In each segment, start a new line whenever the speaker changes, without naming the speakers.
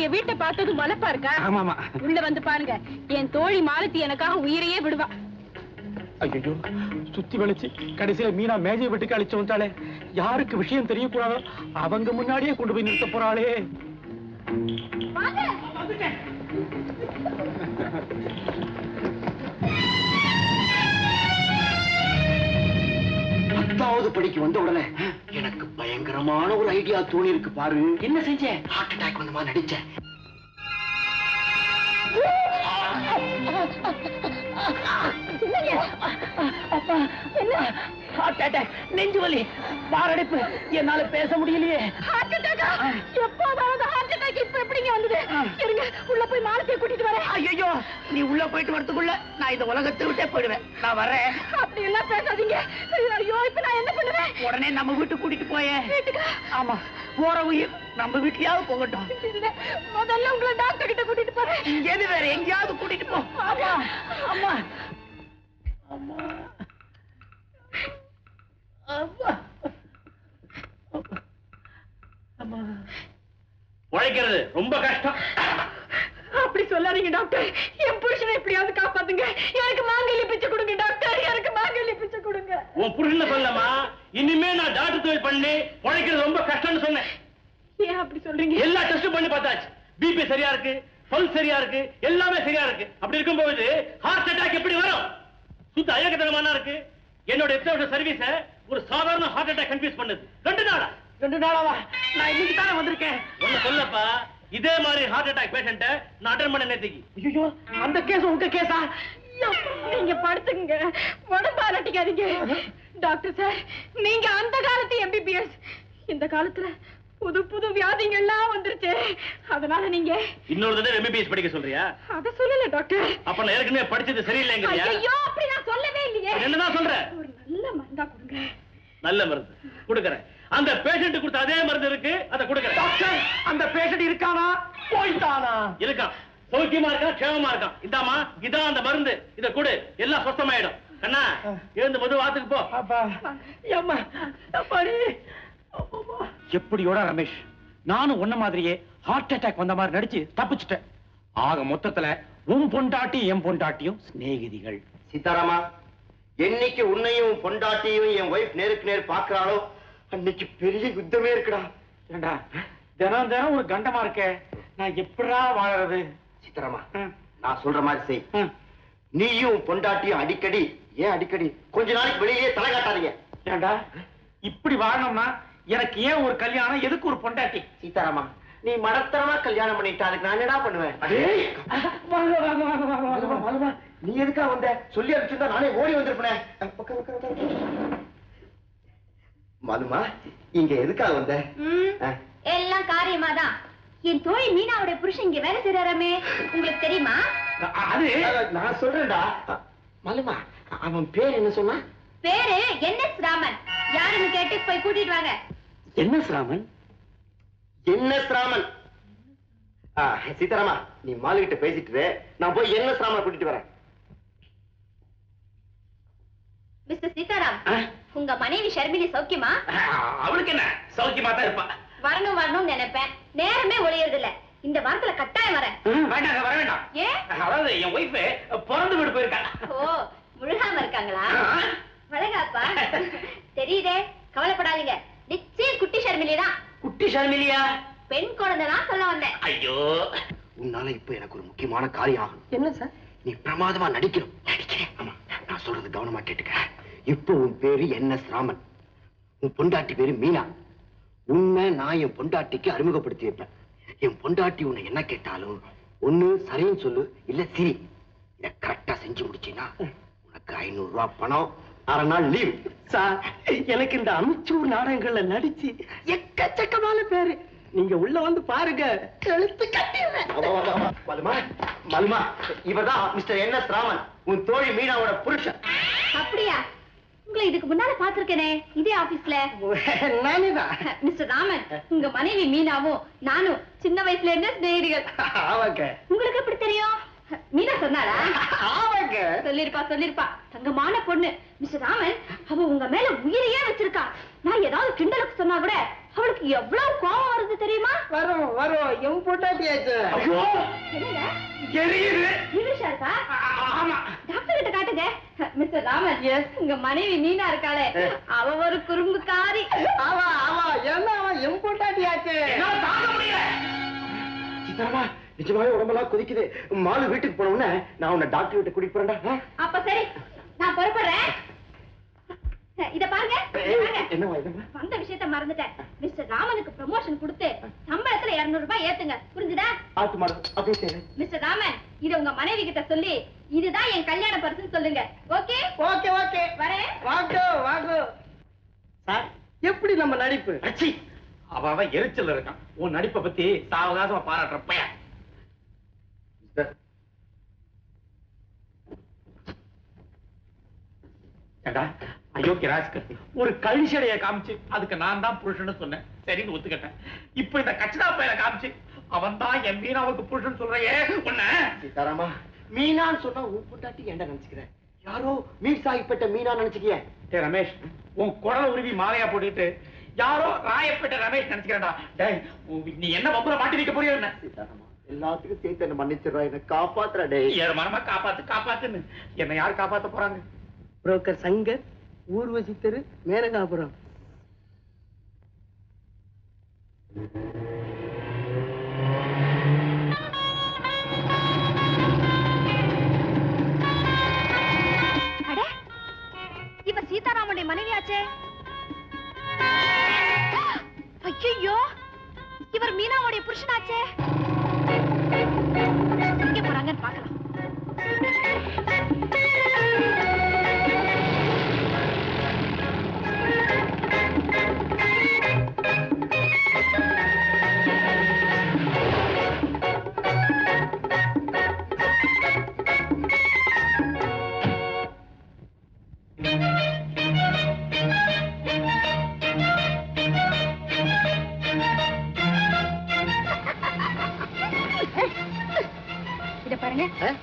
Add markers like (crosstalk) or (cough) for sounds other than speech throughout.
என்னுடைய வீட்டை பார்த்தது மலப்பா இருக்கா?
ஆமாமா
உள்ள வந்து பாருங்க. என் தோழி மாலத்தி எனக்காக உயிரையே விடுவா.
ஐயோ சுத்தி வளைச்சு கடைசியில மீனா மேஜை வெட்டுக்கு அழிச்சு வந்தாளே யாருக்கு விஷயம் தெரியக்கூடாதோ அவங்க முன்னாடியே கொண்டு போய் நிறுத்த போறாளே.
பத்தாவது படிக்கு வந்த உடனே எனக்கு பயங்கரமான ஒரு ஐடியா தோணி இருக்கு பாரு.
என்ன செஞ்ச?
ஹார்ட் அட்டாக் வந்த மாதிரி நடிச்சேன்.
அட்டாக் நெஞ்சு வலி. மாரடைப்பு என்னால பேச முடியலையே.
ஹார்ட் எப்போதாவது ஹார்ட் அட்டாக் இப்ப எப்படிங்க வந்தது? இருங்க உள்ள போய் கூட்டிட்டு வரேன்.
ஐயோ நீ உள்ள போயிட்டு வரதுக்குள்ள நான் இந்த உலகத்தை விட்டே போயிடுவேன். நான் வரேன்.
அப்படி எல்லாம் பேசாதீங்க. ஐயோ இப்ப நான் என்ன பண்ணுவேன்?
உடனே நம்ம வீட்டுக்கு கூட்டிட்டு போயே.
வீட்டுக்கா?
ஆமா போற உயிர் நம்ம வீட்லயாவது போகட்டும்.
இல்ல, முதல்ல உங்களை டாக்டர் கிட்ட கூட்டிட்டு போறேன்.
எது வேற எங்கேயாவது கூட்டிட்டு போ. ஆமா. ஆமா. ஆமா. ஆமா. ஆமா.
உழைக்கிறது ரொம்ப கஷ்டம்.
டாக்டர் என் புருஷனை எப்படியாவது காப்பாத்துங்க. எனக்கு மாங்கல்ய பிச்சை கொடுங்க டாக்டர் எனக்கு மாங்கல்ய பிச்சை கொடுங்க.
உன் புருஷன் சொல்லமா இனிமே நான் டாக்டர் தொழில் பண்ணி உழைக்கிறது ரொம்ப கஷ்டம்னு சொன்னேன்.
ஏன் அப்படி சொல்றீங்க?
எல்லா டெஸ்டும் பண்ணி பார்த்தாச்சு. பிபி சரியா இருக்கு பல்ஸ் சரியா இருக்கு எல்லாமே சரியா இருக்கு. அப்படி இருக்கும்போது ஹார்ட் அட்டாக் எப்படி வரும்? சுத்த அயக்கத்தனமான இருக்கு. என்னோட வருஷம் சர்வீஸ ஒரு சாதாரண ஹார்ட் அட்டாக் கன்ஃபியூஸ் பண்ணுது. ரெண்டு நாளா?
ரெண்டு நாளாவா? நான் இன்னைக்கு தானே வந்திருக்கேன்.
ஒண்ணு சொல்லப்பா. இதே மாதிரி ஹார்ட் அட்டாக் பேஷண்ட நான் அட்டன் பண்ண நேத்திக்கு.
ஐயோ அந்த கேஸ் உங்க கேஸா
நீங்க படுத்துங்க உடம்பு அலட்டிக்காதீங்க டாக்டர் சார் நீங்க அந்த காலத்து எம்பிபிஎஸ் இந்த காலத்துல புது புது வியாதிகள்லாம் வந்துருச்சு. அதனால நீங்க
இன்னொரு தடவை எம்பிபிஎஸ் படிக்க சொல்றியா?
அத சொல்லல டாக்டர்.
அப்ப நான் ஏற்கனவே படிச்சது சரியில்லைங்கறியா?
ஐயோ அப்படி நான் சொல்லவே இல்லையே.
என்னதான் சொல்ற
ஒரு நல்ல மருந்தா கொடுங்க.
நல்ல மருந்து. கொடுக்கறேன். அந்த பேஷண்ட் கொடுத்த அதே மருந்து இருக்கு அதை கொடுக்கறேன்.
டாக்டர் அந்த பேஷண்ட் இருக்கானா? போயிட்டானா?
இருக்கான் சௌக்கியமா இருக்கான் க்ஷேமமா இருக்கான் இதாமா இதான் அந்த மருந்து. இத கொடு. எல்லாம் சுத்தமாயிடும் கண்ணா எழுந்து மது வாத்துக்கு போ.
அப்பா. அம்மா அப்பாடி. எப்படியோட ரமேஷ்? நானும் உன்ன மாதிரியே ஹார்ட் அட்டாக் வந்த மாதிரி நடிச்சு தப்பிச்சிட்டேன். ஆக மொத்தத்துல உன் பொண்டாட்டி என் பொண்டாட்டியும் சிநேகிதிகள்.
சீதாராமா என்னைக்கு உன்னையும் உன் பொண்டாட்டியும் என் ஒய்ஃப் நேருக்கு நேர் பாக்குறாளோ அன்னைக்கு பெரிய யுத்தமே இருக்குடா.
ஏண்டா தினம் தினம் ஒரு கண்டமா இருக்கே. நான் எப்படா வாழறது?
சீதாராமா
ம்,
நான் சொல்ற மாதிரி செய். நீயும் பொண்டாட்டியும் அடிக்கடி ஏன் அடிக்கடி கொஞ்ச நாளைக்கு வெளியிலேயே தலை காட்டாதீங்க.
ஏண்டா இப்படி வாழணும்னா எனக்கு ஏன் ஒரு கல்யாணம் எதுக்கு ஒரு பொண்டாட்டி?
சீதாராமா நீ மடத்தரமா கல்யாணம் பண்ணிட்டா அதுக்கு நான் என்னடா பண்ணுவேன்? நீ எதுக்கா வந்த? சொல்லி அனுப்பிச்சிருந்தா நானே ஓடி வந்திருப்பேன். மாலுமா இங்க எதுக்கா வந்த?
எல்லாம் காரியமா தான் என் தோழி மீனாவுடைய புருஷன் இங்க வேலை செய்யறாராமே உங்களுக்கு தெரியுமா?
அது
நான் சொல்றேன்டா. மாலுமா அவன் பேர் என்ன சொன்னா?
பேரு என் எஸ் ராமன். யாருன்னு கேட்டு போய் கூட்டிட்டு வாங்க.
என்ன ராமன்?
என்ன ராமன். ஆ, சீதாராமா நீ மாலு கிட்ட பேசிட்டு. நான் போய் என்ன ராமனை கூட்டிட்டு வரேன்.
மிஸ்டர் சீதாராம்? உங்க மனைவி ஷர்மிலி சௌக்கியமா?
அவளுக்கு என்ன? சௌக்கியமா தான் இருப்பா.
வரணும் வரணும்னு நினைப்பேன். நேரமே ஒளியறது இல்ல இந்த வாரத்துல கட்டாயம் வரேன்.
வேண்டாங்க வர வேண்டாம்.
ஏன்
அதாவது என் ஒய்ஃப் பிறந்து வீடு போயிருக்கா.
ஓ முழுகாம இருக்காங்களா?
ஆ.
வளகாப்பா தெரியுதே கவலைப்படாதீங்க. நிச்சயம் குட்டி ஷர்மிலி தான்.
குட்டி ஷர்மிலியா
பெண் குழந்தை தான் சொல்ல வந்தேன்.
ஐயோ.
உன்னால இப்ப எனக்கு ஒரு முக்கியமான காரியம் ஆகணும்.
என்ன சார்?
நீ பிரமாதமா நடிக்கணும். நடிக்கிறேன். ஆமா நான் சொல்றது கவனமா கேட்டுக்க. இப்போ உன் பேரு என் எஸ் ராமன். உன் பொண்டாட்டி பேரு மீனா. உன்னை நான் என் பொண்டாட்டிக்கு அறிமுகப்படுத்தி வைப்பேன் என் பொண்டாட்டி உன்னை என்ன கேட்டாலும் ஒண்ணு சரின்னு சொல்லு இல்ல சிரி. இத கரெக்டா செஞ்சு முடிச்சீன்னா உனக்கு ஐநூறு ரூபாய் பணம் அரை நாள் லீவ்
சார் எனக்கு இந்த அமிச்சூர் நாடகங்கள்ல நடிச்சு எக்கச்சக்கமான பேரு. நீங்க உள்ள வந்து பாருங்க. எழுத்து கட்டிடுறேன்.
மலுமா மலுமா. இவதான் மிஸ்டர் என் எஸ் ராமன் உன் தோழி மீனாவோட புருஷன்.
அப்படியா? உங்களை இதுக்கு முன்னால பாத்திருக்கேனே இதே ஆபீஸ்ல மிஸ்டர் ராமன் உங்க மனைவி மீனாவும் நானும் சின்ன வயசுல இருந்த சிநேகிதிகள்.
ஆமாங்க.
உங்களுக்கு எப்படி தெரியும்? மீனா
ஆமாங்க.
சொல்லிருப்பா சொல்லிருப்பா. தங்கமான பொண்ணு. மிஸ்டர் ராமன் அவ உங்க மேல உயிரையே வச்சிருக்கா. நான் ஏதாவது கிண்டலுக்கு சொன்னா கூட அவளுக்கு எவ்வளவு கோபம் வருது தெரியுமா?
வரும் வரும். என்
என்னங்க
எரியுது. ஆமா.
டாக்டர் கிட்ட காட்டுங்க. மிஸ்டர் ராமன். உங்க மனைவி மீனா இருக்காளே. அவ ஒரு குறும்புக்காரி.
ஆமா ஆமா என்ன அவன்
முடியல.
சீதாராமா நிஜமாவே உடம்பெல்லாம் கொதிக்குது. மாலு வீட்டுக்கு போன உடனே நான் உன்னை டாக்டர் கிட்ட கூட்டிட்டு போறேன்டா?
அப்ப சரி நான் புறப்படுறேன். இத பாருங்க.
என்னவா
வந்த விஷயத்த மறந்துட்டேன். மிஸ்டர் ராமனுக்கு ப்ரமோஷன் கொடுத்து சம்பளத்துல 200 ரூபாய் ஏத்துங்க. புரிஞ்சுதா?
ஆத்து மாடு அப்படியே.
மிஸ்டர் ராமன் இத உங்க மனைவி கிட்ட சொல்லி இதுதான் என் கல்யாண பரிசுன்னு சொல்லுங்க. ஓகே?
Okay okay.
வரேன்.
வாங்கோ வாங்கோ. சார் எப்படி நம்ம நடிப்பு?
அச்சி அவ அவன் எரிச்சல் இருக்கான். உன் நடிப்பை பத்தி சாவகாசமா பாராட்டுற பையன் அயோக்கிய ராஸ்கர் ஒரு கழிச்சடைய காமிச்சு அதுக்கு நான் தான் புருஷன்னு சொன்னேன். சரின்னு ஒத்துக்கிட்டேன். இப்ப இந்த கச்சடா பையனை காமிச்சு அவன் தான் என் மீனாவுக்கு புருஷன் சொல்றையே உன்ன.
சீதாராமா மீனான்னு சொன்னா உன் பொண்டாட்டி ஏன்டா நினைச்சுக்கிறேன் யாரோ மீட் சாகிப்பட்ட மீனா நினைச்சுக்கிய?
டேய் ரமேஷ் உன் குடல உருவி மாலையா போட்டுட்டு யாரோ ராயப்பேட்ட ரமேஷ் நினைச்சுக்கிறேன்டா. நீ என்ன வம்புல மாட்டி வைக்க போறியோ என்ன?
எல்லாத்துக்கும் சேர்த்து என்ன மன்னிச்சிடுறா என்ன காப்பாத்துறா டேய்.
ஏழு மரமா காப்பாத்து காப்பாத்துன்னு. என்ன யார் காப்பாத்த போறாங்க?
புரோக்கர் சங்கர் ஊர்வசி தெரு மேனகாபுரம்
அட சீதாராமனுடைய மனைவியாச்சே? ஐயோ இவர் மீனாவுடைய புருஷனாச்சே? எங்க போறாங்கன்னு பாக்கலாம்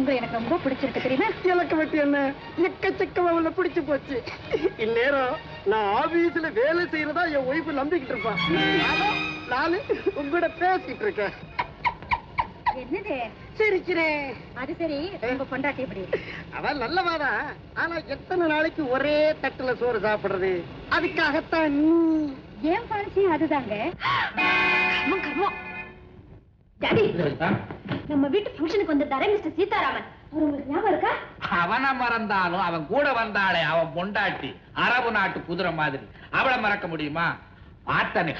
பாருங்க உங்க எனக்கு ரொம்ப பிடிச்சிருக்கு தெரியுமா?
எனக்கு மட்டும் என்ன? எக்கச்சக்கமா உள்ள பிடிச்சு போச்சு. இந்நேரம் நான் ஆபீஸ்ல வேலை செய்யறதா என் ஒய்ஃப் நம்பிக்கிட்டு இருப்பான் நானு உங்கூட பேசிட்டு இருக்கேன்.
என்னது?
சிரிக்கிறேன்
அது சரி உங்க பொண்டாட்டி எப்படி?
அவன் நல்லவாதான் ஆனா எத்தனை நாளைக்கு ஒரே தட்டுல சோறு சாப்பிடுறது? அதுக்காகத்தான் நீ.
ஏன் பாலிசி அதுதாங்க? கர்மம் கர்மம். டாடி. நம்ம வீட்டு ஃபங்க்ஷனுக்கு வந்திருந்தாரே மிஸ்டர் சீதாராமன். அவர் உங்களுக்கு ஞாபகம் இருக்கா?
அவனை மறந்தாலும் அவன் கூட வந்தாளே அவன் பொண்டாட்டி அரபு நாட்டு குதிரை மாதிரி. அவளை மறக்க முடியுமா? பார்த்தனே.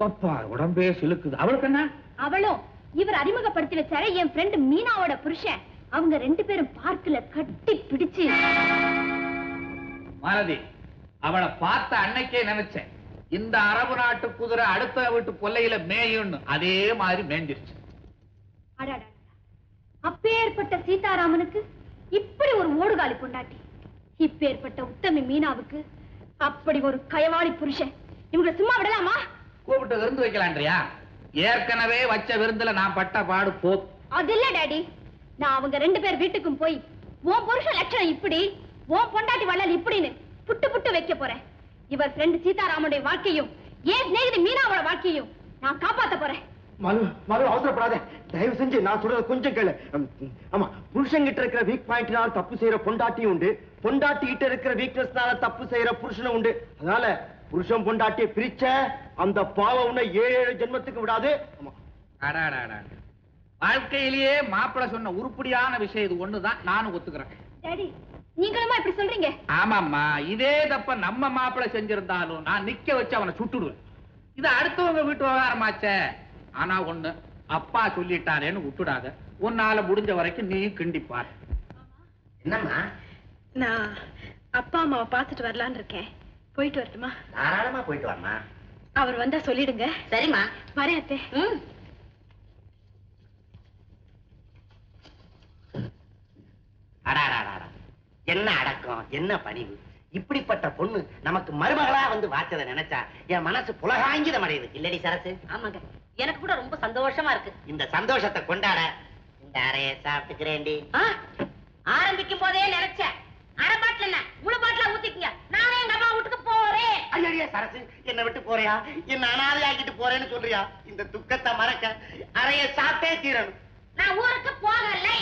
பப்பா உடம்பே சிலுக்குது. அவளுக்கு என்ன?
அவளும் இவர் அறிமுகப்படுத்தி வச்சாரே என் ஃப்ரெண்ட் மீனாவோட புருஷன். அவங்க ரெண்டு பேரும் பார்க்ல கட்டி பிடிச்சு.
மாலதி அவளை பார்த்த அன்னைக்கே நினைச்சேன். இந்த அரபு நாட்டு குதிரை அடுத்த வீட்டு கொல்லையில மேயும்னு அதே மாதிரி மேஞ்சிருச்சு.
அப்பேற்பட்ட சீதாராமனுக்கு இப்படி ஒரு ஓடுகாலி பொண்டாட்டி இப்பேற்பட்ட உத்தமி மீனாவுக்கு அப்படி ஒரு கயவாளி புருஷன் இவங்களை சும்மா விடலாமா
கூப்பிட்டு விருந்து வைக்கலான்றியா ஏற்கனவே வச்ச விருந்துல நான் பட்ட பாடு போ
அது இல்ல டாடி நான் அவங்க ரெண்டு பேர் வீட்டுக்கும் போய் உன் புருஷன் லட்சணம் இப்படி உன் பொண்டாட்டி வள்ளல் இப்படின்னு புட்டு புட்டு வைக்க போறேன் இவர் ஃப்ரெண்ட் சீதாராமனுடைய வாழ்க்கையும் ஏன் சிநேகிதி மீனாவோட வாழ்க்கையும் நான் காப்பாத்த போறேன்.
மனு மனு அவசரப்படாத. தயவு செஞ்சு நான் சொல்றத கொஞ்சம் கேளு. ஆமா புருஷன்கிட்ட இருக்கிற வீக் பாயிண்ட்னால தப்பு செய்யற பொண்டாட்டியும் உண்டு. பொண்டாட்டி கிட்ட இருக்கிற வீக்னஸ்னால தப்பு செய்யற புருஷனும் உண்டு. அதனால புருஷன் பொண்டாட்டியை பிரிச்ச அந்த பாவம் உன்னை ஏழு ஏழு ஜென்மத்துக்கு விடாது.
வாழ்க்கையிலேயே மாப்பிள்ளை சொன்ன உருப்படியான விஷயம் இது ஒண்ணுதான். நானும் ஒத்துக்கிறேன்.
நீங்களுமா இப்படி சொல்றீங்க?
ஆமாம்மா இதே தப்ப நம்ம மாப்பிள்ளை செஞ்சிருந்தாலும் நான் நிக்க வச்சு அவனை சுட்டுடுவேன். இது அடுத்தவங்க வீட்டு விவகாரமாச்சே. ஆனா ஒண்ணு அப்பா சொல்லிட்டாரேன்னு விட்டுடாத. உன்னால முடிஞ்ச வரைக்கும் நீ கிண்டிப்பார்.
என்னம்மா?
நான் அப்பா அம்மாவை பார்த்துட்டு வரலான்னு இருக்கேன். போயிட்டு வரட்டுமா?
தாராளமா போயிட்டு வரமா
அவர் வந்தா சொல்லிடுங்க.
சரிம்மா.
வரேன் அத்தை.
ம்.
அடாடாடா. என்ன அடக்கம் என்ன பணிவு? இப்படிப்பட்ட பொண்ணு நமக்கு மருமகளா வந்து வாச்சதை நினைச்சா என் மனசு புலகாங்கிதம் அடையுது. இல்லடி சரசு?
ஆமாங்க. எனக்கு கூட ரொம்ப சந்தோஷமா இருக்கு.
இந்த சந்தோஷத்தை கொண்டாட இந்த அறைய சாப்பிட்டுக்கிறேன்டி.
ஆரம்பிக்கும் போதே நினைச்சேன்.
அரை பாட்டில் என்ன? முழு பாட்டில ஊத்திக்கங்க. நானே எங்க அம்மா வீட்டுக்கு போறேன்.
ஐயா சரசு என்னை விட்டு போறியா? என்ன அனாதை ஆக்கிட்டு போறேன்னு சொல்றியா? இந்த துக்கத்தை மறக்க அறைய சாப்பிட்டே தீரணும்.
நான் ஊருக்கு போகலை.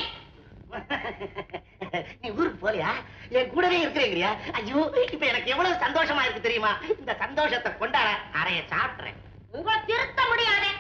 (laughs)
நீ ஊருக்கு போலியா என் கூடவே இருக்கிறீங்கயா ஐயோ இப்ப எனக்கு எவ்வளவு சந்தோஷமா இருக்கு தெரியுமா? இந்த சந்தோஷத்தை கொண்டாட அறைய சாப்பிடுறேன்.
உங்களை திருத்த முடியாதே.